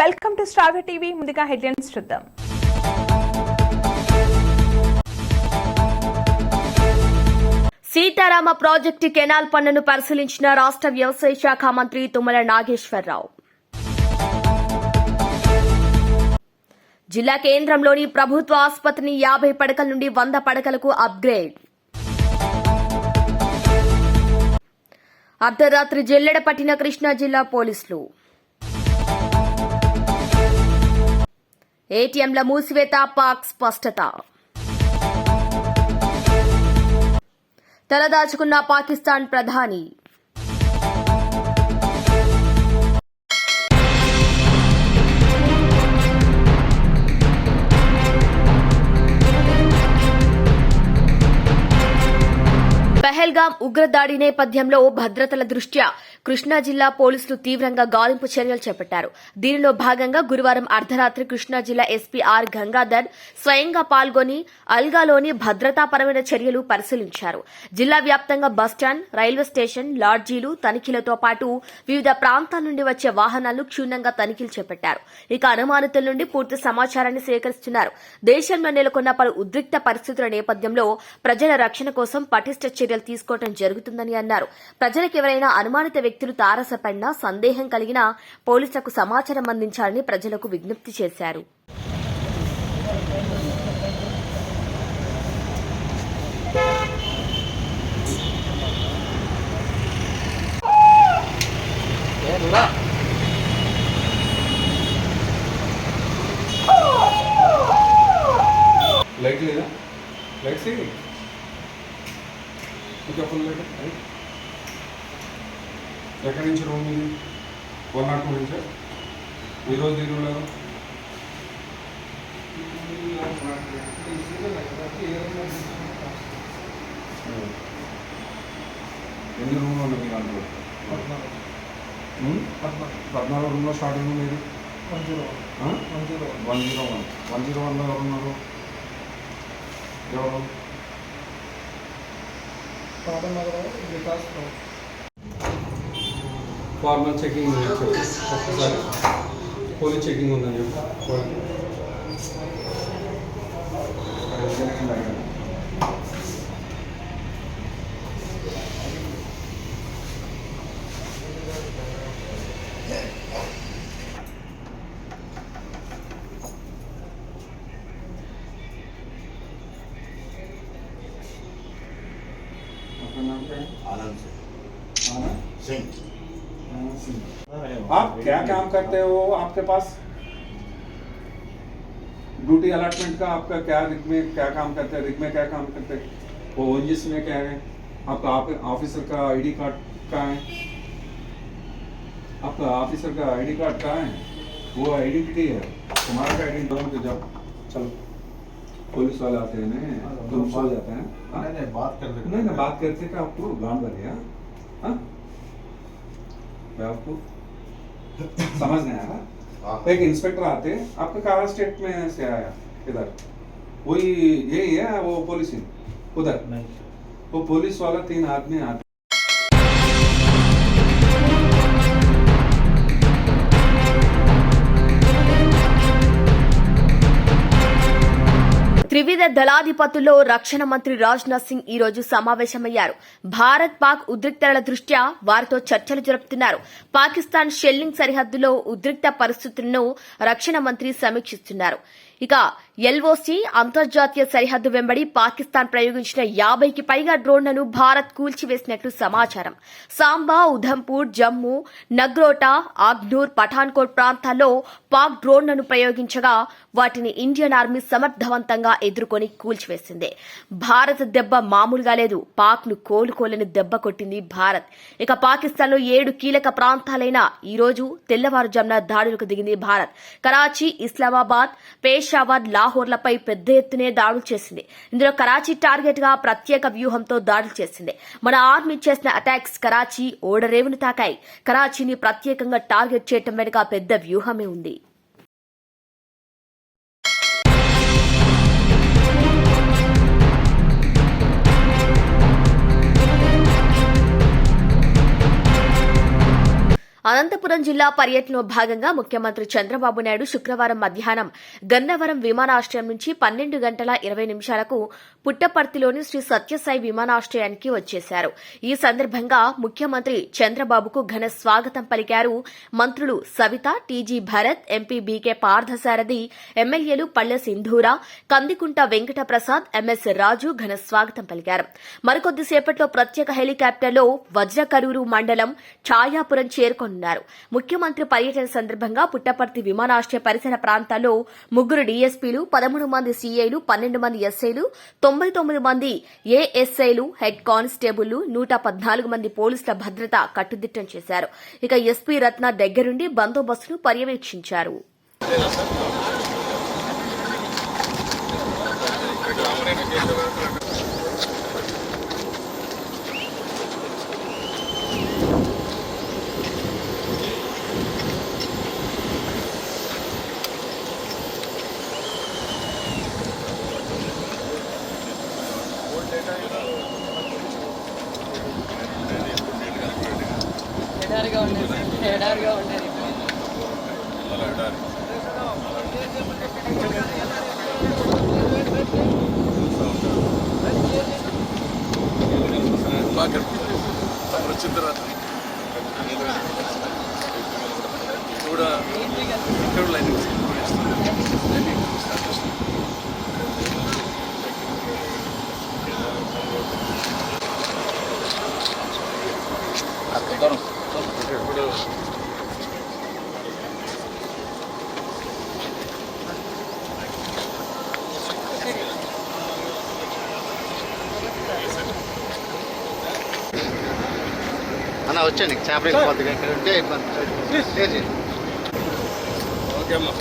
Welcome to star TV. ముందుగా headlines చూద్దాం. Sitarama project canal పన్నును పరిశీలించిన రాష్ట్ర వ్యవసాయ శాఖ మంత్రి తుమ్మల నాగేశ్వరరావు. జిల్లా కేంద్రంలోని ప్రభుత్వ ఆసుపత్రిని యాభై పడకల నుండి వంద పడకలకు అప్గ్రేడ్. అర్ధరాత్రి జల్లెడ పట్టిన కృష్ణా జిల్లా పోలీసులు. ఏటీఎంల మూసివేత పాక్ స్పష్టత. తలదాచుకున్న పాకిస్తాన్ ప్రధాని. పెహల్గాం ఉగ్రదాడి నేపథ్యంలో భద్రతల దృష్ట్యా కృష్ణా జిల్లా పోలీసులు తీవ్రంగా గాలింపు చర్యలు చేపట్టారు. దీనిలో భాగంగా గురువారం అర్ధరాత్రి కృష్ణా జిల్లా ఎస్పీ ఆర్ గంగాధర్ స్వయంగా పాల్గొని అల్గాలోని భద్రతాపరమైన చర్యలు పరిశీలించారు. జిల్లా వ్యాప్తంగా బస్టాండ్ రైల్వే స్టేషన్ లాడ్జీలు తనిఖీలతో పాటు వివిధ ప్రాంతాల నుండి వచ్చే వాహనాలు క్షుణ్ణంగా తనిఖీలు చేపట్టారు. ఇక అనుమానితుల నుండి పూర్తి సమాచారాన్ని సేకరిస్తున్నారు. దేశంలో నెలకొన్న పలు ఉద్రిక్త పరిస్థితుల నేపథ్యంలో ప్రజల రక్షణ కోసం పటిష్ట చర్యలు తీసుకోవడం జరుగుతుందని అన్నారు. ప్రజలకు ఎవరైనా అనుమానిత వ్యక్తులు తారసపడినా సందేహం కలిగినా పోలీసులకు సమాచారం అందించాలని ప్రజలకు విజ్ఞప్తి చేశారు. వన్ వన్ జీరో వన్లో ఎవరు ఉన్నారు ఎవరు ఫార్మల్ చెకింగ్ ఉంది చెప్పు ఒక్కసారి పోలీస్ చెకింగ్ ఉందని చెప్పు करते हो आपके पास? ड्यूटी अलॉटमेंट का आपका क्या रिक में क्या काम करते हैं? रिक में क्या काम करते हैं? वो ओएनजीसी में क्या है? आपका ऑफिसर का आईडी कार्ड कहाँ है? आपका ऑफिसर का आईडी कार्ड कहाँ है? वो आइडेंटिटी है। तुम्हारा का आइडेंटिटी दोनों के जब चलो। पुलिस वाले आते हैं ना तुम सो जाते हैं हाँ? नहीं नहीं बात कर नहीं ना बात करते का आपको गांड बन गया हाँ। मैं आपको समझ नहीं आया? आप एक इंस्पेक्टर आते आपका कहा स्टेट में से आया इधर। वही यही है वो पुलिस ही। उधर। नहीं। वो पुलिस वाला तीन आदमी आते త్రివిధ దళాధిపతుల్లో రక్షణ మంత్రి రాజ్నాథ్ సింగ్ ఈ రోజు సమావేశమయ్యారు. భారత్ పాక్ ఉద్రిక్తతల దృష్ట్యా వారితో చర్చలు జరుపుతున్నారు. పాకిస్తాన్ షెల్లింగ్ సరిహద్దులో ఉద్రిక్త పరిస్థితులను రక్షణ మంత్రి సమీక్షిస్తున్నారు. ఇక ఎల్ఓసి అంతర్జాతీయ సరిహద్దు వెంబడి పాకిస్తాన్ ప్రయోగించిన యాభైకి పైగా డ్రోన్లను భారత్ కూల్చివేసినట్లు సమాచారం. సాంబా ఉధంపూర్ జమ్మూ నగ్రోటా ఆగ్నూర్ పఠాన్కోట్ ప్రాంతాల్లో పాక్ డ్రోన్లను ప్రయోగించగా వాటిని ఇండియన్ ఆర్మీ సమర్థవంతంగా ఎదుర్కొని కూల్చివేసింది. భారత్ దెబ్బ మామూలుగా లేదు. పాక్ను కోలుకోలేని దెబ్బ కొట్టింది భారత్. ఇక పాకిస్తాన్లో ఏడు కీలక ప్రాంతాలైన ఈ రోజు తెల్లవారుజామున దాడులకు దిగింది భారత్. కరాచీ ఇస్లామాబాద్ పేషావర్ లాహోర్లపై పెద్ద ఎత్తునే దాడులు చేసింది. ఇందులో కరాచీ టార్గెట్గా ప్రత్యేక వ్యూహంతో దాడులు చేసింది. మన ఆర్మీ చేసిన అటాక్స్ కరాచీ ఓడరేవును తాకాయి. కరాచీని ప్రత్యేకంగా టార్గెట్ చేయటం వెనుక పెద్ద వ్యూహమే ఉంది. అనంతపురం జిల్లా పర్యటనలో భాగంగా ముఖ్యమంత్రి చంద్రబాబు నాయుడు శుక్రవారం మధ్యాహ్నం గన్నవరం విమానాశ్రయం నుంచి పన్నెండు గంటల ఇరవై నిమిషాలకు పుట్టపర్తిలోని శ్రీ సత్యసాయి విమానాశ్రయానికి వచ్చేశారు. ఈ సందర్భంగా ముఖ్యమంత్రి చంద్రబాబుకు ఘన స్వాగతం పలికారు మంత్రులు Savitha TG Bharath MP BK Parthasarathy ఎమ్మెల్యేలు పల్లె సింధూర కందికుంట వెంకట ప్రసాద్ ఎంఎస్ రాజు ఘన స్వాగతం పలికారు. మరికొద్దిసేపట్లో ప్రత్యేక హెలికాప్టర్లో వజ్రకరూరు మండలం ఛాయాపురం చేరుకోనున్నారు ముఖ్యమంత్రి పర్యటన సందర్భంగా పుట్టపర్తి విమానాశ్రయ పరిసర ప్రాంతాల్లో ముగ్గురు డీఎస్పీలు పదమూడు మంది సీఐలు పన్నెండు మంది ఎస్ఐలు తొంభై తొమ్మిది మంది ఏఎస్ఐలు హెడ్ కానిస్టేబుళ్ళు నూట పద్నాలుగు మంది పోలీసుల భద్రత కట్టుదిట్టం చేశారు. ఇక ఎస్పీ రత్న దగ్గరుండి బందోబస్తును పర్యవేక్షించారు. వచ్చిన తర్వాత కూడా ఇక్కడ లైన్ ఇప్పుడు అన్న వచ్చాను చేప కొద్దిగా ఇక్కడ ఉంటే ఇబ్బంది ఓకే అమ్మా.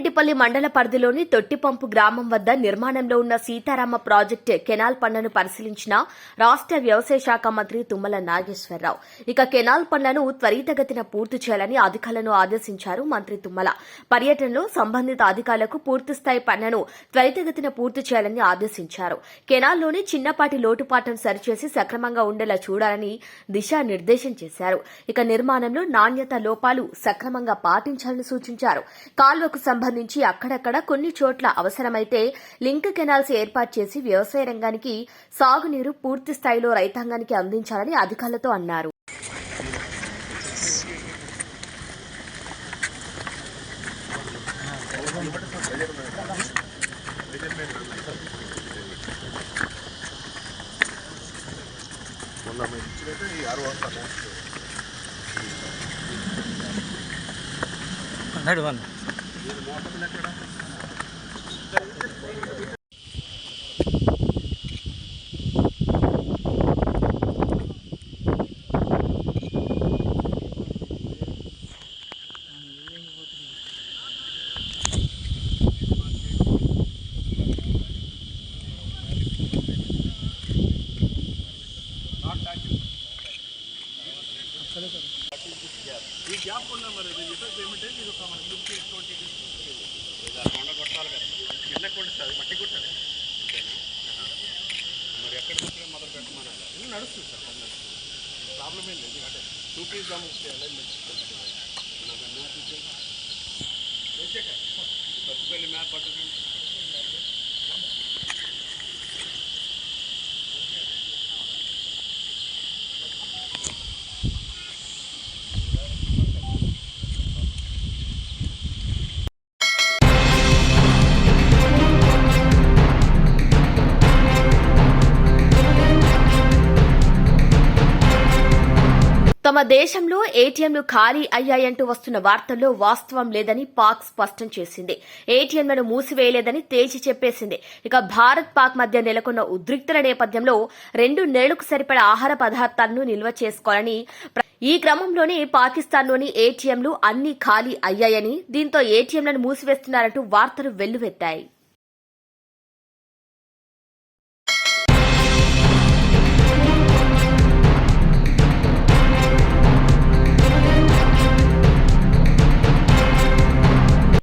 అన్నపురెడ్డిపల్లి మండల పరిధిలోని తొట్టిపంపు గ్రామం వద్ద నిర్మాణంలో ఉన్న సీతారామ ప్రాజెక్టు కెనాల్ పనులను పరిశీలించిన రాష్ట వ్యవసాయ శాఖ మంత్రి తుమ్మల నాగేశ్వరరావు. ఇక కెనాల్ పనులను త్వరితగతిన పూర్తి చేయాలని అధికారులను ఆదేశించారు మంత్రి తుమ్మల. పర్యటనలో సంబంధిత అధికారులకు పూర్తిస్థాయి పనులను త్వరితగతిన పూర్తి చేయాలని ఆదేశించారు. కెనాల్లోని చిన్నపాటి లోటుపాట్లను సరిచేసి సక్రమంగా ఉండేలా చూడాలని దిశానిర్దేశం చేశారు. ఇక నిర్మాణంలో నాణ్యత లోపాలు సక్రమంగా పాటించాలని సూచించారు. కాల్వకు సంబంధించి అక్కడక్కడ కొన్ని చోట్ల అవసరమైతే లింక్ కెనాల్స్ ఏర్పాటు చేసి వ్యవసాయ రంగానికి సాగునీరు పూర్తి స్థాయిలో రైతాంగానికి అందించాలని అధికారులతో అన్నారు. తమ దేశంలో ఏటీఎంలు ఖాళీ అయ్యాయంటూ వస్తున్న వార్తల్లో వాస్తవం లేదని పాక్ స్పష్టం చేసింది. ఏటీఎంలను మూసివేయలేదని తేల్చి చెప్పేసింది. ఇక భారత్ పాక్ మధ్య నెలకొన్న ఉద్రిక్తల నేపథ్యంలో రెండు నెలలకు సరిపడా ఆహార పదార్థాలను నిల్వ చేసుకోవాలని ఈ క్రమంలోనే పాకిస్తాన్లోని ఏటీఎంలు అన్ని ఖాళీ అయ్యాయని దీంతో ఏటీఎంలను మూసివేస్తున్నారంటూ వార్తలు వెల్లువెత్తాయి.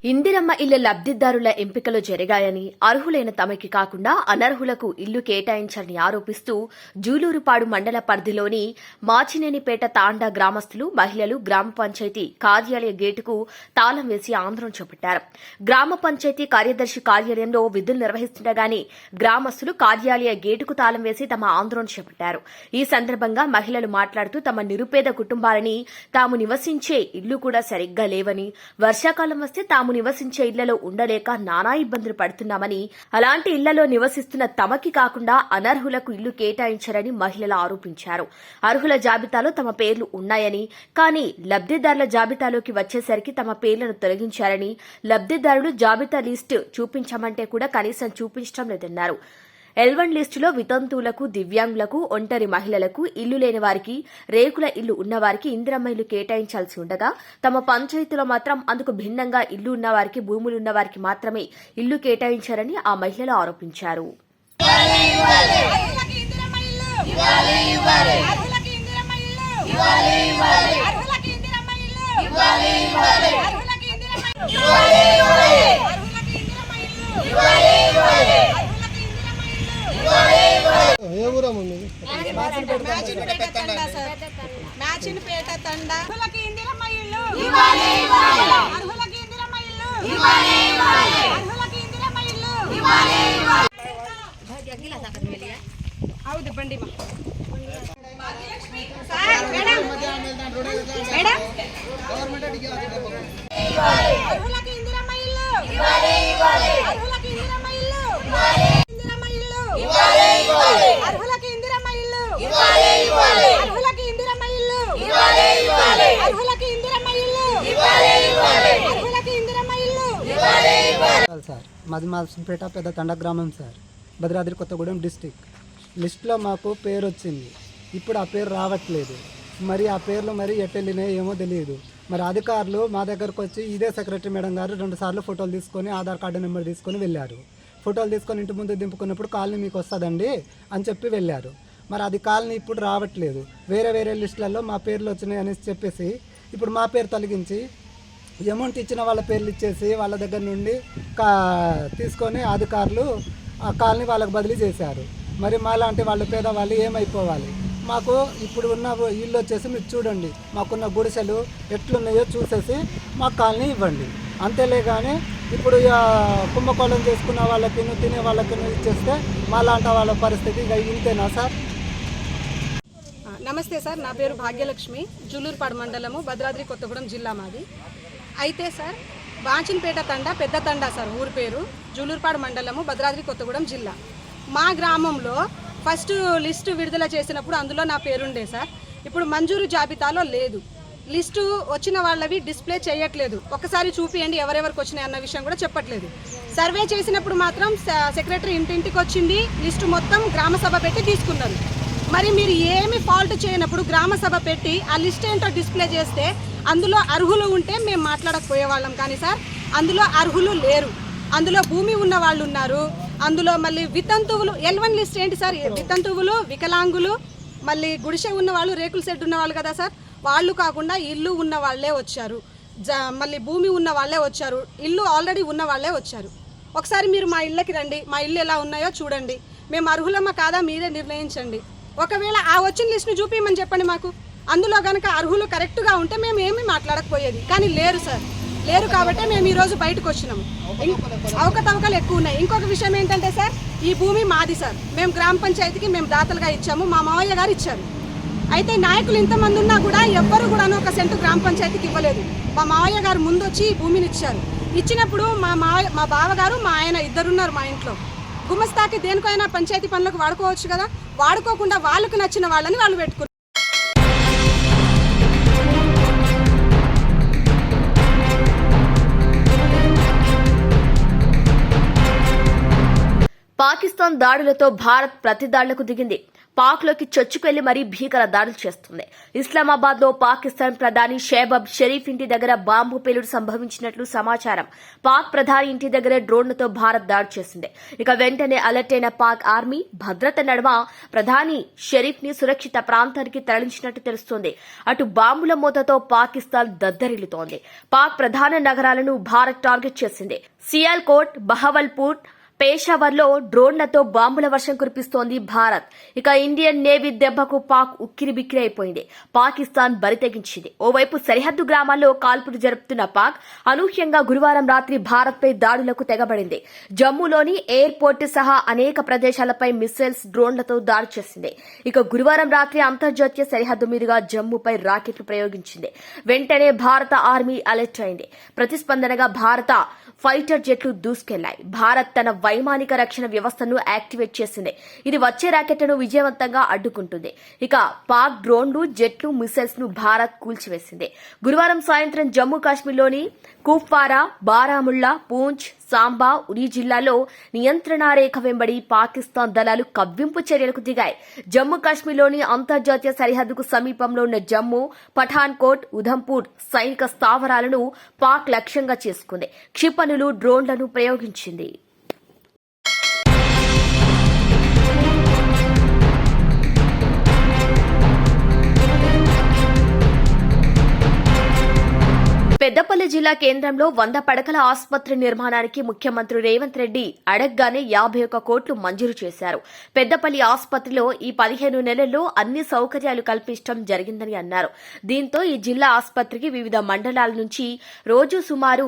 ఇందిరమ్మ ఇళ్ళ లబ్దిదారుల ఎంపికలు జరిగాయని అర్హులైన తమకి కాకుండా అనర్హులకు ఇల్లు కేటాయించాలని ఆరోపిస్తూ జూలూరుపాడు మండల పరిధిలోని మాచినేనిపేట తాండా గ్రామస్తులు మహిళలు గ్రామ పంచాయతీ కార్యాలయ గేటుకు తాళం వేసి ఆందోళన చేపట్టారు. గ్రామ పంచాయతీ కార్యదర్శి కార్యాలయంలో విధులు నిర్వహిస్తుండగానే గ్రామస్తులు కార్యాలయ గేటుకు తాళం వేసి తమ ఆందోళన చేపట్టారు. ఈ సందర్భంగా మహిళలు మాట్లాడుతూ తమ నిరుపేద కుటుంబాలని తాము నివసించే ఇల్లు కూడా సరిగ్గా లేవని వర్షాకాలం వస్తే తాము నివసించే ఇళ్ళలో ఉండలేక నానా ఇబ్బందులు పడుతున్నామని అలాంటి ఇళ్ళలో నివసిస్తున్న తమకి కాకుండా అనర్హులకు ఇల్లు కేటాయించారని మహిళలు ఆరోపించారు. అర్హుల జాబితాలో తమ పేర్లు ఉన్నాయని కానీ లబ్దిదారుల జాబితాలోకి వచ్చేసరికి తమ పేర్లను తొలగించారని లబ్దిదారులు జాబితా లిస్టు చూపించమంటే కూడా కనీసం చూపించడం లేదన్నారు. ఎల్వన్ లిస్టులో వితంతువులకు దివ్యాంగులకు ఒంటరి మహిళలకు ఇల్లు లేని వారికి రేకుల ఇల్లు ఉన్నవారికి ఇందిరమ్మ ఇల్లు కేటాయించాల్సి ఉండగా తమ పంచాయతీలో మాత్రం అందుకు భిన్నంగా ఇల్లు ఉన్నవారికి భూములున్న వారికి మాత్రమే ఇల్లు కేటాయించారని ఆ మహిళలు ఆరోపించారు. ఇవ్వాలి. ఇల్లు ఇవ్వాలి ఇవ్వాలి మ్యాచిన్పేట తండా సార్ మ్యాచిన్పేట తండా అర్హులకి ఇందిరమ్మ ఇల్లు ఇవ్వాలి ఇవ్వాలి అర్హులకి ఇందిరమ్మ ఇల్లు ఇవ్వాలి ఇవ్వాలి అర్హులకి ఇందిరమ్మ ఇల్లు ఇవ్వాలి ఇవ్వాలి ಹೌದು ಬಂಡಿ ಮೇಡಮ್ అర్హులకి ఇందిరమ్మ ఇల్లు అర్హులకి ఇందిరమ్మ మాది మాసంపేట పెద్ద తండ గ్రామం సార్. భద్రాద్రి కొత్తగూడెం డిస్టిక్ లిస్ట్లో మాకు పేరు వచ్చింది. ఇప్పుడు ఆ పేరు రావట్లేదు. మరి ఆ పేర్లు మరి ఎట్టెళ్ళినాయి ఏమో తెలియదు. మరి అధికారులు మా దగ్గరకు వచ్చి ఇదే సెక్రటరీ మేడం గారు రెండు సార్లు ఫోటోలు తీసుకొని ఆధార్ కార్డు నెంబర్ తీసుకొని వెళ్ళారు. ఫోటోలు తీసుకొని ఇంటి ముందు దింపుకున్నప్పుడు కాలనీ మీకు వస్తుందండి అని చెప్పి వెళ్ళారు. మరి అది కాలనీ ఇప్పుడు రావట్లేదు. వేరే వేరే లిస్టులలో మా పేర్లు వచ్చినాయి అనేసి చెప్పేసి ఇప్పుడు మా పేరు తొలగించి అమౌంట్ ఇచ్చిన వాళ్ళ పేర్లు ఇచ్చేసి వాళ్ళ దగ్గర నుండి కా తీసుకొని అధికారులు ఆ కాలనీ వాళ్ళకి బదిలీ చేశారు. మరి మాలాంటి వాళ్ళు పేదవాళ్ళు ఏమైపోవాలి? మాకు ఇప్పుడు ఉన్న ఇల్లు వచ్చేసి మీరు చూడండి. మాకున్న గుడిసెలు ఎట్లున్నాయో చూసేసి మా కాలనీ ఇవ్వండి. అంతేలే కానీ ఇప్పుడు ఇక కుంభకోణం చేసుకున్న వాళ్ళకి తినే వాళ్ళకి ఇచ్చేస్తే మాలాంటి వాళ్ళ పరిస్థితి ఇక ఇంతేనా సార్? నమస్తే సార్. నా పేరు భాగ్యలక్ష్మి. జులూరుపాడు మండలము భద్రాద్రి కొత్తగూడెం జిల్లా మాది. అయితే సార్ బాంచిన్పేట తండా పెద్ద తండా సార్ ఊరి పేరు జూలూరుపాడు మండలము భద్రాద్రి కొత్తగూడెం జిల్లా. మా గ్రామంలో ఫస్ట్ లిస్టు విడుదల చేసినప్పుడు అందులో నా పేరుండే సార్. ఇప్పుడు మంజూరు జాబితాలో లేదు. లిస్టు వచ్చిన వాళ్ళవి డిస్ప్లే చేయట్లేదు. ఒకసారి చూపియండి ఎవరెవరికి వచ్చినాయి అన్న విషయం కూడా చెప్పట్లేదు. సర్వే చేసినప్పుడు మాత్రం సెక్రటరీ ఇంటింటికి వచ్చింది లిస్టు మొత్తం గ్రామ సభ పెట్టి తీసుకున్నారు. మరి మీరు ఏమి ఫాల్ట్ చేయనప్పుడు గ్రామ సభ పెట్టి ఆ లిస్ట్ ఏంటో డిస్ప్లే చేస్తే అందులో అర్హులు ఉంటే మేము మాట్లాడకపోయేవాళ్ళం కానీ సార్ అందులో అర్హులు లేరు. అందులో భూమి ఉన్న వాళ్ళు ఉన్నారు. అందులో మళ్ళీ వితంతువులు ఎల్వన్ లిస్ట్ ఏంటి సార్? వితంతువులు వికలాంగులు మళ్ళీ గుడిసె ఉన్న వాళ్ళు రేకుల షెడ్ ఉన్న వాళ్ళు కదా సార్? వాళ్ళు కాకుండా ఇల్లు ఉన్న వాళ్ళే వచ్చారు. జ మళ్ళీ భూమి ఉన్న వాళ్ళే వచ్చారు. ఇల్లు ఆల్రెడీ ఉన్న వాళ్ళే వచ్చారు. ఒకసారి మీరు మా ఇళ్ళకి రండి. మా ఇల్లు ఎలా ఉన్నాయో చూడండి. మేము అర్హులమ్మ కాదా మీరే నిర్ణయించండి. ఒకవేళ ఆ వచ్చిన లిస్ట్ను చూపించమని చెప్పండి మాకు. అందులో కనుక అర్హులు కరెక్ట్గా ఉంటే మేము ఏమీ మాట్లాడకపోయేది. కానీ లేరు సార్. లేరు కాబట్టి మేము ఈరోజు బయటకు వచ్చినాము. అవకతవకలు ఎక్కువ ఉన్నాయి. ఇంకొక విషయం ఏంటంటే సార్ ఈ భూమి మాది సార్. మేము గ్రామ పంచాయతీకి మేము దాతలుగా ఇచ్చాము. మా మావయ్య గారు ఇచ్చారు. అయితే నాయకులు ఇంతమంది ఉన్నా కూడా ఎవ్వరు కూడా ఒక సెంటు గ్రామ పంచాయతీకి ఇవ్వలేదు. మా మావయ్య గారు ముందు వచ్చి ఈ భూమిని ఇచ్చారు. ఇచ్చినప్పుడు మా మావయ్య మా బావగారు మా ఆయన ఇద్దరున్నారు మా ఇంట్లో. గుమస్తాకి దేనికైనా పంచాయతీ పనులకు వాడుకోవచ్చు కదా. వాడుకోకుండా వాళ్ళకు నచ్చిన వాళ్ళని వాళ్ళు పెట్టుకున్నారు. పాకిస్తాన్ దాడులతో భారత్ ప్రతిదాడులకు దిగింది. పాక్లోకి చొచ్చుకెళ్ళి మరీ భీకర దాడులు చేస్తుంది. ఇస్లామాబాద్లో పాకిస్తాన్ ప్రధాని షేబబ్ షరీఫ్ ఇంటి దగ్గర బాంబు పేలుడు సంభవించినట్లు సమాచారం. పాక్ ప్రధాని ఇంటి దగ్గర డ్రోన్లతో భారత్ దాడి చేసింది. ఇక వెంటనే అలర్ట్ అయిన పాక్ ఆర్మీ భద్రత నడుమ ప్రధాని షరీఫ్ని సురక్షిత ప్రాంతానికి తరలించినట్టు తెలుస్తోంది. అటు బాంబుల మూతతో పాకిస్తాన్ దద్దరిల్లుతోంది. పాక్ ప్రధాన నగరాలను భారత్ టార్గెట్ చేసింది. సియాల్కోట్ బహవల్పూర్ పేషావర్లో డ్రోన్లతో బాంబుల వర్షం కురిపిస్తోంది భారత్. ఇక ఇండియన్ నేవీ దెబ్బకు పాక్ ఉక్కిరి బిక్కిరి అయిపోయింది. పాకిస్తాన్ బరితెగించింది ఓవైపు సరిహద్దు గ్రామాల్లో కాల్పులు జరుపుతున్న పాక్ అనూహ్యంగా గురువారం రాత్రి భారత్పై దాడులకు తెగబడింది. జమ్మూలోని ఎయిర్పోర్ట్ సహా అనేక ప్రదేశాలపై మిస్సైల్స్ డ్రోన్లతో దాడి చేసింది. ఇక గురువారం రాత్రి అంతర్జాతీయ సరిహద్దు మీదుగా జమ్మూపై రాకెట్లు ప్రయోగించింది. వెంటనే భారత ఆర్మీ అలర్ట్ అయింది. ప్రతిస్పందనగా భారత ఫైటర్ జెట్లు దూసుకెళ్ళాయి. భారత్ తన వైమానిక రక్షణ వ్యవస్థను యాక్టివేట్ చేసింది. ఇది వచ్చే రాకెట్లను విజయవంతంగా అడ్డుకుంటుంది. ఇక పాక్ డ్రోన్లు జెట్లు మిసైల్స్ను భారత్ కూల్చివేసింది. గురువారం సాయంత్రం జమ్మూ కాశ్మీర్లోని కుప్వారా బారాముల్లా పూంచ్ సాంబా ఉరి జిల్లాలో నియంత్రణ రేఖ వెంబడి పాకిస్తాన్ దళాలు కవ్వింపు చర్యలకు దిగాయి. జమ్మూ కాశ్మీర్లోని అంతర్జాతీయ సరిహద్దుకు సమీపంలో ఉన్న జమ్మూ పఠాన్కోట్ ఉధంపూర్ సైనిక స్థావరాలను పాక్ లక్ష్యంగా చేసుకుంది. క్షిపణులు డ్రోన్లను ప్రయోగించింది. పెద్దపల్లి జిల్లా కేంద్రంలో వంద పడకల ఆసుపత్రి నిర్మాణానికి ముఖ్యమంత్రి రేవంత్ రెడ్డి అడగ్గానే యాభై ఒక్క కోట్లు మంజూరు చేశారు. పెద్దపల్లి ఆసుపత్రిలో ఈ పదిహేను నెలల్లో అన్ని సౌకర్యాలు కల్పించడం జరిగిందని అన్నారు. దీంతో ఈ జిల్లా ఆసుపత్రికి వివిధ మండలాల నుంచి రోజు సుమారు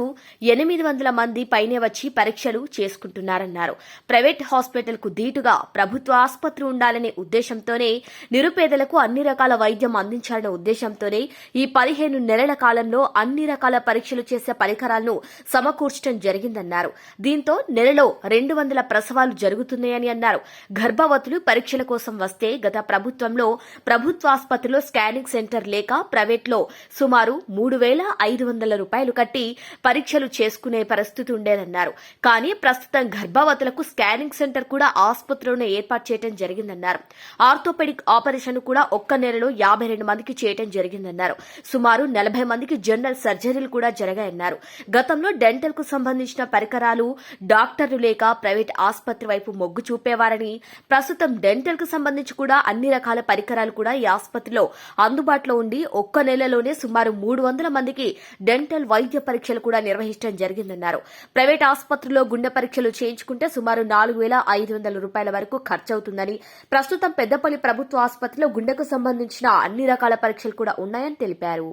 ఎనిమిది వందల మంది పైనే వచ్చి పరీక్షలు చేసుకుంటున్నారన్నారు. ప్రైవేట్ హాస్పిటల్కు ధీటుగా ప్రభుత్వ ఆసుపత్రి ఉండాలనే ఉద్దేశంతోనే నిరుపేదలకు అన్ని రకాల వైద్యం అందించాలనే ఉద్దేశంతోనే ఈ పదిహేను నెలల కాలంలో అన్ని రకాల పరీక్షలు చేసే పరికరాలను సమకూర్చడం జరిగిందన్నారు. దీంతో నెలలో రెండు వందల ప్రసవాలు జరుగుతున్నాయని అన్నారు. గర్భవతులు పరీక్షల కోసం వస్తే గత ప్రభుత్వంలో ప్రభుత్వాసుపత్రిలో స్కానింగ్ సెంటర్ లేక ప్రైవేట్లో సుమారు మూడు వేల ఐదు వందల రూపాయలు కట్టి పరీక్షలు చేసుకునే పరిస్థితి ఉండేదన్నారు. కానీ ప్రస్తుతం గర్భవతులకు స్కానింగ్ సెంటర్ కూడా ఆసుపత్రిలోనే ఏర్పాటు చేయడం జరిగిందన్నారు. ఆర్థోపెడిక్ ఆపరేషన్ కూడా ఒక్క నెలలో యాభై రెండు మందికి చేయడం జరిగిందన్నారు. సుమారు నలభై మందికి జనరల్ సర్జరీలు కూడా జరగాయన్నారు. గతంలో డెంటల్కు సంబంధించిన పరికరాలు డాక్టర్లు లేక ప్రైవేట్ ఆసుపత్రి వైపు మొగ్గు చూపేవారని ప్రస్తుతం డెంటల్కు సంబంధించి కూడా అన్ని రకాల పరికరాలు కూడా ఈ ఆసుపత్రిలో అందుబాటులో ఉండి ఒక్క నెలలోనే సుమారు మూడు వందల మందికి డెంటల్ వైద్య పరీక్షలు కూడా నిర్వహించడం జరిగిందన్నారు. ప్రైవేట్ ఆసుపత్రిలో గుండె పరీక్షలు చేయించుకుంటే సుమారు నాలుగు వేల ఐదు వందల రూపాయల వరకు ఖర్చవుతుందని ప్రస్తుతం పెద్దపల్లి ప్రభుత్వ ఆసుపత్రిలో గుండెకు సంబంధించిన అన్ని రకాల పరీక్షలు కూడా ఉన్నాయని తెలిపారు.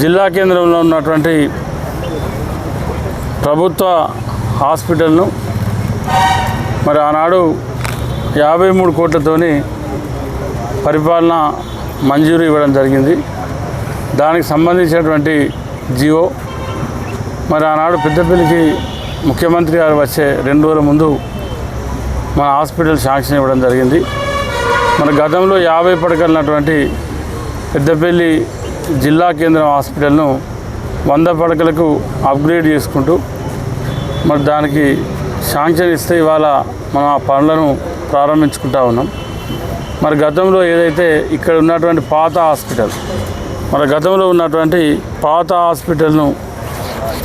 జిల్లా కేంద్రంలో ఉన్నటువంటి ప్రభుత్వ హాస్పిటల్ను మరి ఆనాడు యాభై మూడు కోట్లతోని పరిపాలన మంజూరు ఇవ్వడం జరిగింది. దానికి సంబంధించినటువంటి జియో మరి ఆనాడు పెద్దపల్లికి ముఖ్యమంత్రి గారు వచ్చే రెండు రోజుల ముందు మన హాస్పిటల్ శాంక్షన్ ఇవ్వడం జరిగింది. మన గతంలో యాభై పడకలున్నటువంటి పెద్దపల్లి జిల్లా కేంద్రం హాస్పిటల్ను వంద పడకలకు అప్గ్రేడ్ చేసుకుంటూ మరి దానికి శాంక్షన్ ఇస్తే ఇవాళ మనం ఆ పనులను ప్రారంభించుకుంటా ఉన్నాం. మరి గతంలో ఏదైతే ఇక్కడ ఉన్నటువంటి పాత హాస్పిటల్ మరి గతంలో ఉన్నటువంటి పాత హాస్పిటల్ను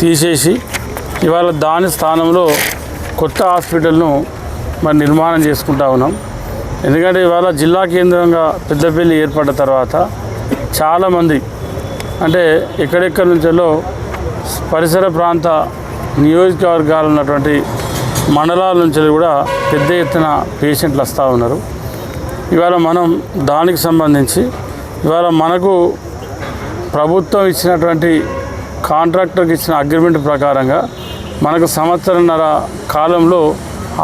తీసేసి ఇవాళ దాని స్థానంలో కొత్త హాస్పిటల్ను మరి నిర్మాణం చేసుకుంటా ఉన్నాం. ఎందుకంటే ఇవాళ జిల్లా కేంద్రంగా పెద్దపల్లి ఏర్పడ్డ తర్వాత చాలామంది అంటే ఎక్కడెక్కడి నుంచో పరిసర ప్రాంత నియోజకవర్గాలు ఉన్నటువంటి మండలాల నుంచి కూడా పెద్ద ఎత్తున పేషెంట్లు వస్తూ ఉన్నారు. ఇవాళ మనం దానికి సంబంధించి ఇవాళ మనకు ప్రభుత్వం ఇచ్చినటువంటి కాంట్రాక్టర్కి ఇచ్చిన అగ్రిమెంట్ ప్రకారంగా మనకు సంవత్సరంన్నర కాలంలో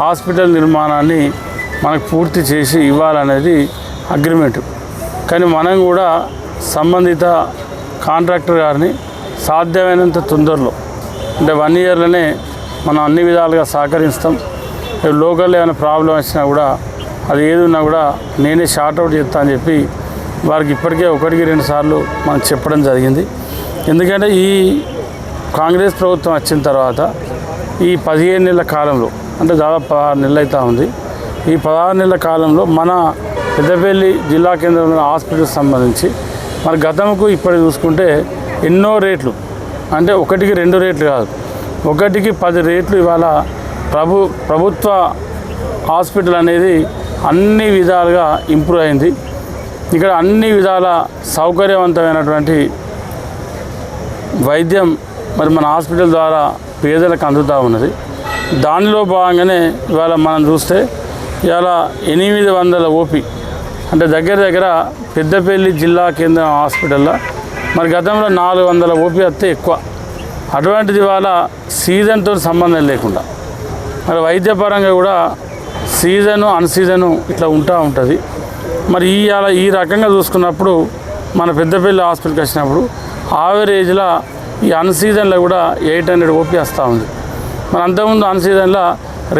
హాస్పిటల్ నిర్మాణాన్ని మనకు పూర్తి చేసి ఇవ్వాలనేది అగ్రిమెంట్. కానీ మనం కూడా సంబంధిత కాంట్రాక్టర్ గారిని సాధ్యమైనంత తొందరలో అంటే వన్ ఇయర్లోనే మనం అన్ని విధాలుగా సహకరిస్తాం. లోకల్ లోకల్లో ఏమైనా ప్రాబ్లం వచ్చినా కూడా అది ఏది ఉన్నా కూడా నేనే షార్ట్అవుట్ చెప్తా చేస్తా అని చెప్పి వారికి ఇప్పటికే ఒకటికి రెండు సార్లు మనం చెప్పడం జరిగింది. ఎందుకంటే ఈ కాంగ్రెస్ ప్రభుత్వం వచ్చిన తర్వాత ఈ పదిహేను నెలల కాలంలో అంటే దాదాపు పదహారు నెలలు అవుతా ఉంది. ఈ పదహారు నెలల కాలంలో మన పెద్దపల్లి జిల్లా కేంద్రంలో హాస్పిటల్కి సంబంధించి మరి గతంకు ఇప్పుడు చూసుకుంటే ఎన్నో రేట్లు. అంటే ఒకటికి రెండు రేట్లు కాదు. ఒకటికి పది రేట్లు ఇవాళ ప్రభు ప్రభుత్వ హాస్పిటల్ అనేది అన్ని విధాలుగా ఇంప్రూవ్ అయింది. ఇక్కడ అన్ని విధాల సౌకర్యవంతమైనటువంటి వైద్యం మరి మన హాస్పిటల్ ద్వారా పేదలకు అందుతూ ఉన్నది. దానిలో భాగంగానే ఇవాళ మనం చూస్తే ఇవాళ ఎనిమిది వందల ఓపీ అంటే దగ్గర దగ్గర పెద్దపల్లి జిల్లా కేంద్రం హాస్పిటల్లో. మరి గతంలో నాలుగు వందల ఓపీ వస్తే ఎక్కువ. అటువంటిది వాళ్ళ సీజన్తో సంబంధం లేకుండా. మరి వైద్యపరంగా కూడా సీజను అన్సీజను ఇట్లా ఉంటా ఉంటుంది. మరి ఈ అలా ఈ రకంగా చూసుకున్నప్పుడు మన పెద్దపల్లి హాస్పిటల్కి వచ్చినప్పుడు ఆవరేజ్లో ఈ అన్ సీజన్లో కూడా ఎయిట్ హండ్రెడ్ ఓపీ వస్తూ ఉంది. మరి అంతకుముందు అన్సీజన్లో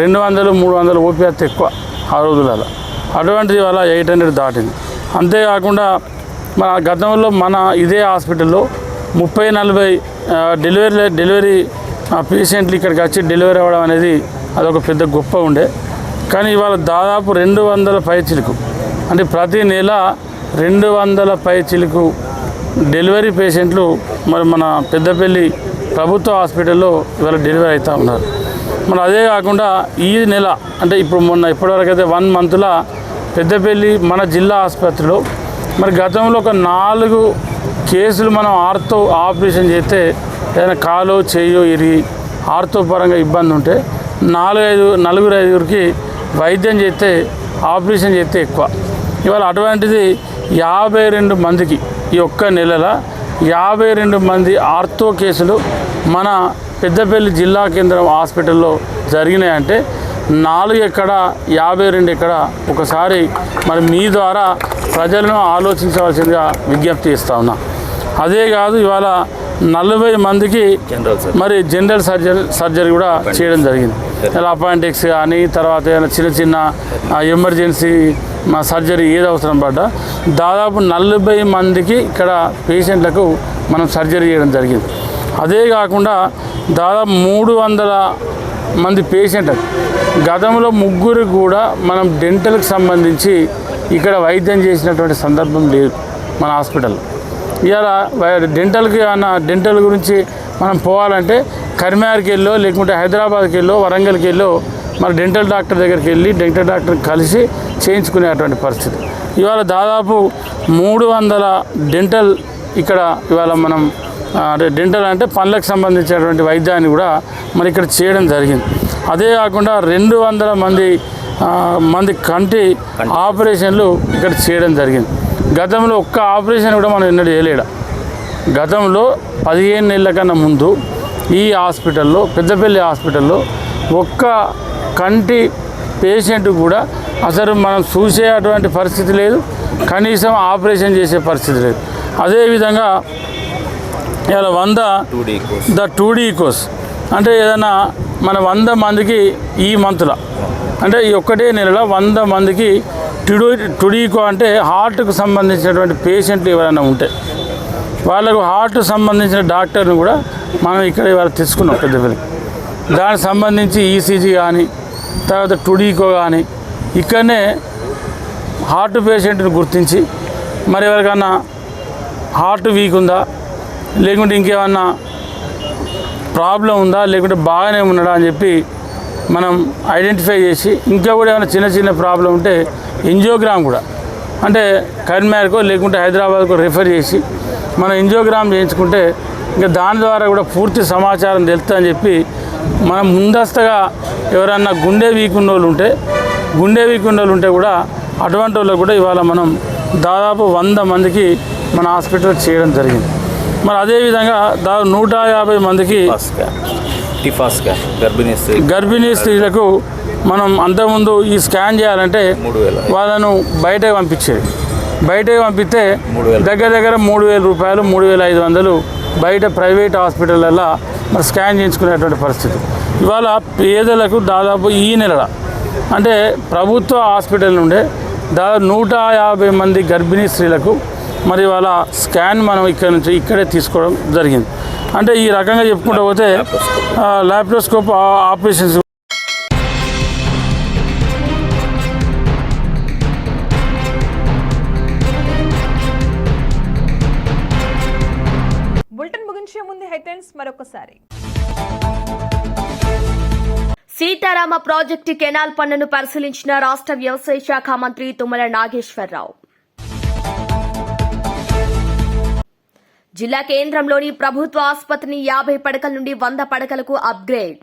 రెండు వందలు మూడు వందలు ఓపీ వస్తే ఎక్కువ ఆ రోజులలో. అటువంటిది వల్ల ఎయిట్ హండ్రెడ్ దాటింది. అంతేకాకుండా మన గతంలో మన ఇదే హాస్పిటల్లో ముప్పై నలభై డెలివరీ డెలివరీ పేషెంట్లు ఇక్కడికి వచ్చి డెలివరీ అవ్వడం అనేది అదొక పెద్ద గొప్ప ఉండే. కానీ ఇవాళ దాదాపు రెండు వందల పై చిలుకు అంటే ప్రతి నెల రెండు వందల పై చిలుకు డెలివరీ పేషెంట్లు మరి మన పెద్దపల్లి ప్రభుత్వ హాస్పిటల్లో ఇవాళ డెలివరీ అవుతూ ఉన్నారు. మరి అదే కాకుండా ఈ నెల అంటే ఇప్పుడు మొన్న ఇప్పటివరకు అయితే వన్ మంత్లో పెద్దపల్లి మన జిల్లా ఆసుపత్రిలో. మరి గతంలో ఒక నాలుగు కేసులు మనం ఆర్తో ఆపరేషన్ చేస్తే ఏదైనా కాలో చేయో ఇరిగి ఆర్తో పరంగా ఇబ్బంది ఉంటే నాలుగైదు నలుగురు ఐదుగురికి వైద్యం చేస్తే ఆపరేషన్ చేస్తే ఎక్కువ. ఇవాళ అటువంటిది యాభై రెండు మందికి ఈ ఒక్క నెలల యాభై రెండు మంది ఆర్థో కేసులు మన పెద్దపల్లి జిల్లా కేంద్రం హాస్పిటల్లో జరిగినాయంటే నాలుగు ఎక్కడ యాభై రెండు ఎక్కడ ఒకసారి మరి మీ ద్వారా ప్రజలను ఆలోచించవలసిందిగా విజ్ఞప్తి చేస్తా ఉన్నా. అదే కాదు ఇవాళ నలభై మందికి మరి జనరల్ సర్జరీ సర్జరీ కూడా చేయడం జరిగింది. ఇలా అపాయింటిక్స్ కానీ తర్వాత ఏదైనా చిన్న చిన్న ఎమర్జెన్సీ మా సర్జరీ ఏది అవసరం పడ్డా దాదాపు నలభై మందికి ఇక్కడ పేషెంట్లకు మనం సర్జరీ చేయడం జరిగింది. అదే కాకుండా దాదాపు మూడు వందల మంది పేషెంట్ గతంలో ముగ్గురు కూడా మనం డెంటల్కి సంబంధించి ఇక్కడ వైద్యం చేసినటువంటి సందర్భం లేదు మన హాస్పిటల్లో ఇవాళ వై- డెంటల్కి అన్న డెంటల్ గురించి మనం పోవాలంటే కరీంనగర్కి వెళ్ళో లేకుంటే హైదరాబాద్కి వెళ్ళో వరంగల్కి వెళ్ళో మన డెంటల్ డాక్టర్ దగ్గరికి వెళ్ళి డెంటల్ డాక్టర్ కలిసి చేయించుకునేటువంటి పరిస్థితి. ఇవాళ దాదాపు మూడు వందల డెంటల్ ఇక్కడ ఇవాళ మనం అంటే డెంటల్ అంటే పళ్ళకి సంబంధించినటువంటి వైద్యాన్ని కూడా మరి ఇక్కడ చేయడం జరిగింది. అదే కాకుండా రెండు వందల మంది మంది కంటి ఆపరేషన్లు ఇక్కడ చేయడం జరిగింది. గతంలో ఒక్క ఆపరేషన్ కూడా మనం ఎన్నడూ చేయలేడ? గతంలో పదిహేను నెలల కన్నా ముందు ఈ హాస్పిటల్లో పెద్దపల్లి హాస్పిటల్లో ఒక్క కంటి పేషెంట్ కూడా అసలు మనం చూసే అటువంటి పరిస్థితి లేదు. కనీసం ఆపరేషన్ చేసే పరిస్థితి లేదు. అదేవిధంగా ఇలా వంద ద టూ డీ కోర్స్. అంటే ఏదైనా మన వంద మందికి ఈ మంత్లో. అంటే ఈ ఒక్కటే నెలలో వంద మందికి టుడూ టుడీకో అంటే హార్ట్కు సంబంధించినటువంటి పేషెంట్లు ఎవరైనా ఉంటే వాళ్ళకు హార్ట్ సంబంధించిన డాక్టర్ని కూడా మనం ఇక్కడ ఇవాళ తెచ్చుకున్నాం పెద్దపల్లికి దానికి సంబంధించి ఈసీజీ కానీ తర్వాత టుడీకో కానీ ఇక్కడనే హార్ట్ పేషెంట్ని గుర్తించి మరి ఎవరికన్నా హార్ట్ వీక్ ఉందా? లేకుంటే ఇంకేమన్నా ప్రాబ్లం ఉందా? లేకుంటే బాగానే ఉన్నాడా అని చెప్పి మనం ఐడెంటిఫై చేసి ఇంకా కూడా ఏమైనా చిన్న చిన్న ప్రాబ్లం ఉంటే ఎంజియోగ్రామ్ కూడా. అంటే కరీంనగర్కో లేకుంటే హైదరాబాద్కో రిఫర్ చేసి మనం ఎంజియోగ్రామ్ చేయించుకుంటే ఇంకా దాని ద్వారా కూడా పూర్తి సమాచారం తెలుస్తుందని చెప్పి మనం ముందస్తుగా ఎవరన్నా గుండె వీక్ ఉన్న వాళ్ళు ఉంటే గుండె వీక్ వాళ్ళు ఉంటే కూడా అటువంటి వాళ్ళకు కూడా ఇవాళ మనం దాదాపు వంద మందికి మన హాస్పిటల్ చేయడం జరిగింది మరి అదేవిధంగా దాదాపు నూట యాభై మందికి గర్భిణీ స్త్రీ గర్భిణీ స్త్రీలకు మనం అంతకుముందు ఈ స్కాన్ చేయాలంటే మూడు వేల. వాళ్ళను బయటకు పంపించేది బయటకు పంపిస్తే మూడు వేల. దగ్గర దగ్గర మూడు వేల రూపాయలు మూడు వేల ఐదు వందలు బయట ప్రైవేట్ హాస్పిటళ్ళల్లో మరి స్కాన్ చేయించుకునేటువంటి పరిస్థితి ఇవాళ పేదలకు దాదాపు ఈ నెల అంటే ప్రభుత్వ హాస్పిటల్ నుండే దాదాపు నూట యాభై మంది గర్భిణీ స్త్రీలకు మరి వాళ్ళ స్కాన్ మనం ఇక్కడ నుంచి ఇక్కడే తీసుకోవడం జరిగింది. అంటే ఈ రకంగా చెప్పుకుంటూ పోతే ల్యాప్రోస్కోప్ ఆపరేషన్స్ బులెటిన్ ముగించే ముందు హెడ్లైన్స్ మరొకసారి. సీతారామ ప్రాజెక్టు కెనాల్ పన్నును పరిశీలించిన రాష్ట్ర వ్యవసాయ శాఖ మంత్రి తుమ్మల నాగేశ్వరరావు. జిల్లా కేంద్రంలోని ప్రభుత్వ ఆసుపత్రిని యాభై పడకల నుండి వంద పడకలకు అప్గ్రేడ్.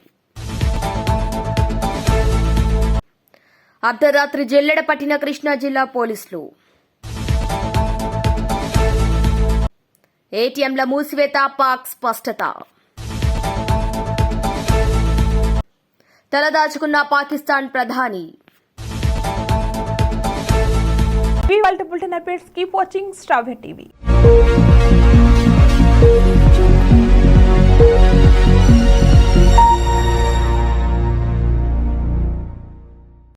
అర్ధరాత్రి జల్లెడ పట్టిన కృష్ణా జిల్లా పోలీసులు. ఏటీఎంల మూసివేత పాక్ స్పష్టత. తలదాచుకున్న పాకిస్తాన్ ప్రధాని. ఇవి వాళ్ళ bulletin updates keep watching TV thank